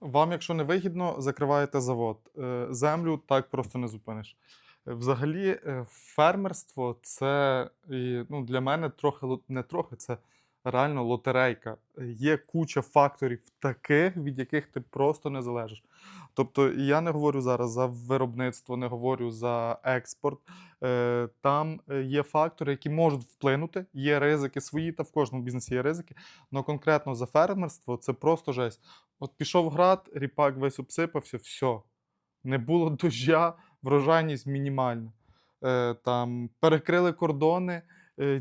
Вам, якщо не вигідно, закриваєте завод. Е, Землю так просто не зупиниш. Е, Взагалі, е, фермерство це ну, для мене трохи не трохи, це реально лотерейка. Є куча факторів таких, від яких ти просто не залежиш. Тобто, я не говорю зараз за виробництво, не говорю за експорт. Е, Там е, є фактори, які можуть вплинути. Є ризики свої, та в кожному бізнесі є ризики. Але конкретно за фермерство це просто жесть. От пішов град, ріпак весь обсипався, все. Не було дождя, врожайність мінімальна. Е, там перекрили кордони,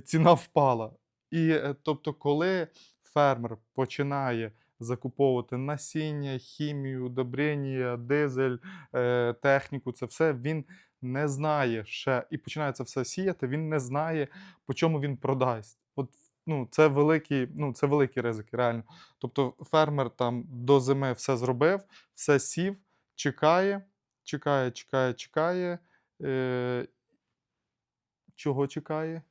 ціна впала. І тобто, коли фермер починає закуповувати насіння, хімію, удобрення, дизель, е, техніку, це все він не знає ще і починає це все сіяти, він не знає, по чому він продасть. От ну, це великі, ну, це великі ризики, реально. Тобто фермер там до зими все зробив, все сів, чекає, чекає, чекає, чекає. Е, чого чекає?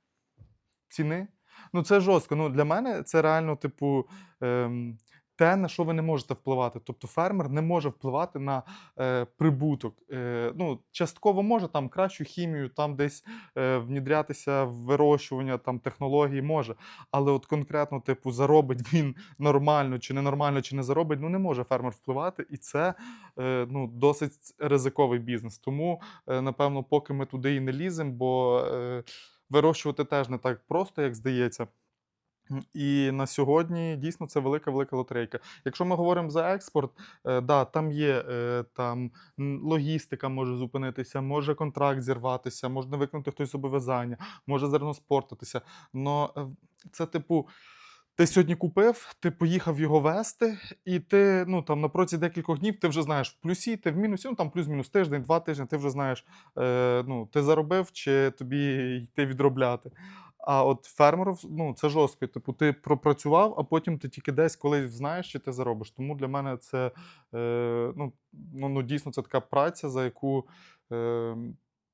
Ціни? Ну, це жорстко. Ну, для мене це реально, типу, ем, те, на що ви не можете впливати. Тобто фермер не може впливати на е, прибуток. Е, ну, частково може там кращу хімію, там десь е, внідрятися в вирощування, там технології може. Але от конкретно, типу, заробить він нормально чи ненормально, чи не заробить, ну не може фермер впливати. І це е, ну, досить ризиковий бізнес. Тому, е, напевно, поки ми туди і не ліземо, бо е, вирощувати теж не так просто, як здається. І на сьогодні дійсно це велика велика лотерейка. Якщо ми говоримо за експорт, е, да, там є е, там логістика може зупинитися, може контракт зірватися, може не виконати хтось зобов'язання, може зерно спортитися. Но е, це типу. Ти сьогодні купив, ти поїхав його вести, і ти ну там на протязі декількох днів ти вже знаєш в плюсі, ти в мінусі, ну там плюс-мінус тиждень, два тижні, ти вже знаєш, е, ну ти заробив чи тобі йти відробляти. А от фермеру ну, це жорстко. Типу, ти пропрацював, а потім ти тільки десь колись знаєш, чи ти заробиш. Тому для мене це е, ну, ну, ну, дійсно це така праця, за яку. Е,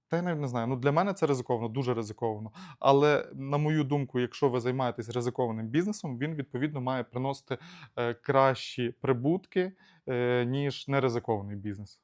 та я навіть не знаю. Ну, для мене це ризиковано, дуже ризиковано. Але на мою думку, якщо ви займаєтесь ризикованим бізнесом, він відповідно має приносити е, кращі прибутки, е, ніж неризикований бізнес.